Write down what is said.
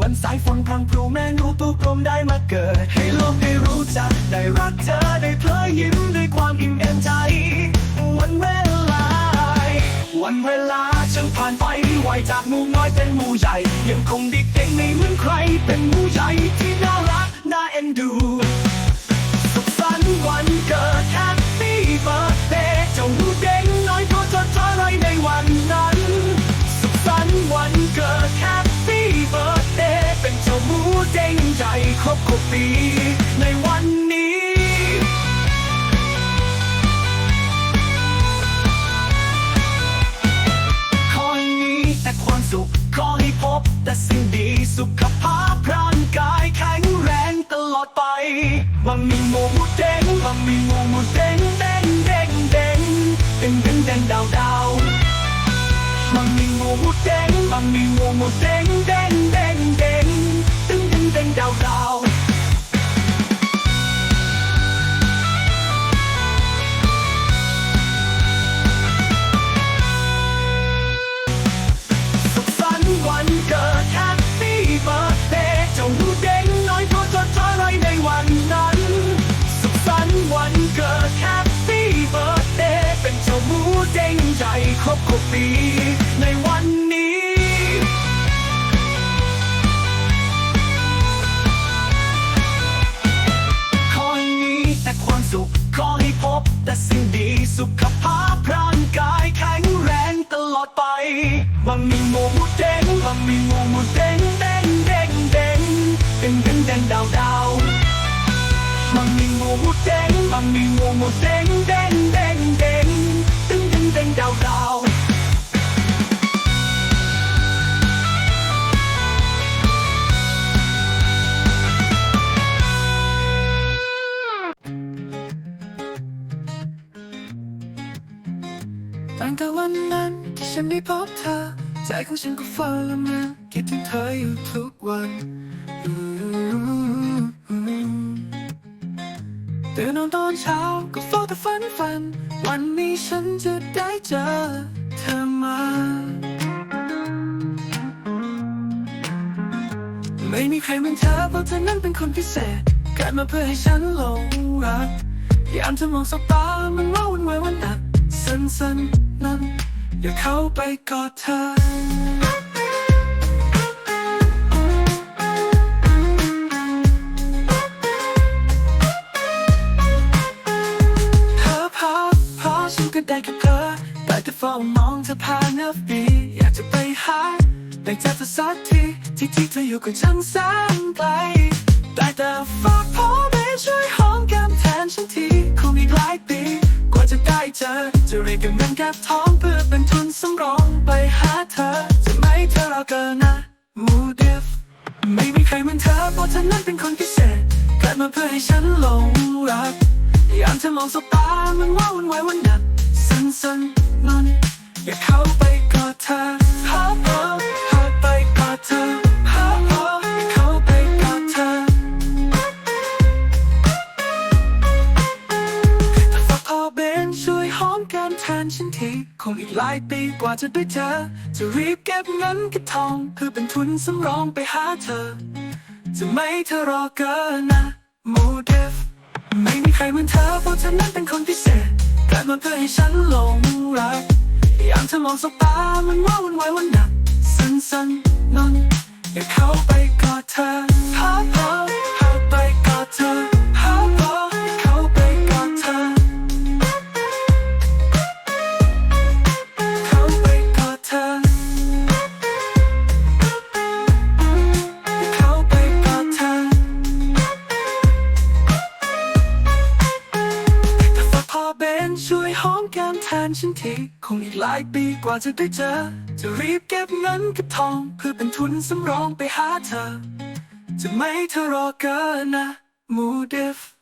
วันสายฝนพรังพรูแม่นูตัวกลมได้มาเกิด ให้โลกได้รู้จัก ได้รักเธอ ได้เพลยยิ้มด้วยความอิ่มเอมใจ วันเวลา วันเวลาจึงผ่านไปไวจากหมู่น้อยเป็นหมู่ใหญ่ ยังคงดิกเด็กไม่เหมือนใคร เป็นหมู่ใหญ่ที่น่ารัก น่าเอ็นดู หมูเด้งใจครบครบปี ในวันนี้ ขอให้มีแต่ความสุข ขอให้พบแต่สิ่งดีสุขภาพร่างกายแข็งแรงตลอดไปมังมีโมมุเด้งมังมีโมมุเด้งเด้งเด้งเด้งเด้งเด้งเด้งดาวดาวมังมีโมมุเด้งมังมีโมมุเด้งเด้งเด้ง ยเพราะเธอทำอะไรในวันนั้นสุขสันต์วันเกิด Happy Birthday เป็นเจ้าหมูเด้งใจครบครบปี ลอดไปมังมีโมมุเด้งมังมีโมมุเด้งเด้งเด้งเด้งเด้งเด้ ตั้งแต่วันนั้นที่ฉันได้พบเธอ ใจของฉันก็ฟ้าละเมอคิดถึงเธออยู่ทุกวันตื่นนอนตอนเช้าก็เฝ้าแต่ฝันฝัน วันนี้ฉันจะได้เจอเธอมาไม่มีใครเหมือนเธอเพราะเธอนั้นเป็นคนพิเศษเกิดมาเพื่อให้ฉันหลงรักยามเธอมองสบตามันว่าวันไหววันหนัก สั้นๆนั้น อยากเข้าไปกอดเธอเธอพอพอฉันก็ได้แค่เพลอแต่จะเฝ้ามองเธอผ่านนับปีอยากจะไปหาได้เจเธอสักทีที่ที่เธออยู่ก็ช่างแสนไกลได้แต่ฝากพอ ก็บเงินเก็บทองเพื่อเป็นทุนสำรองไปหาเธอจะไม่เธอรอเกินนะมูดิฟไม่มีใครเหมือนเธอเพราะเธอนั้นเป็นคนพิเศษเกิดมาเพื่อให้ฉันหลงรักยามเธอมองสบตามันว่าวันไหววันหนักสั้นๆนั้นอยากเข้าไปกอดเธอฮาฮาฮาไปกอดเธอ หลายปีกว่าจะได้เจอ จะรีบเก็บเงินเก็บทองเพื่อเป็นทุนสำรองไปหาเธอ จะไม่เธอรอเกินนะมูเดฟไม่มีใครเหมือนเธอเพราะเธอนั้นเป็นคนพิเศษเกิดมาเพื่อให้ฉันหลงรักยามเธอมองสบตามันว่าวันไหววันหนักสั้นๆนั้นอยากเข้าไปกอดเธอฮาฮา นฉันทีคงอีกหลายปีกว่าจะได้เจอ จะรีบเก็บเงินเก็บทอง เพื่อเป็นทุนสำรองไปหาเธอ จะไม่เธอรอเกินนะมูเดฟ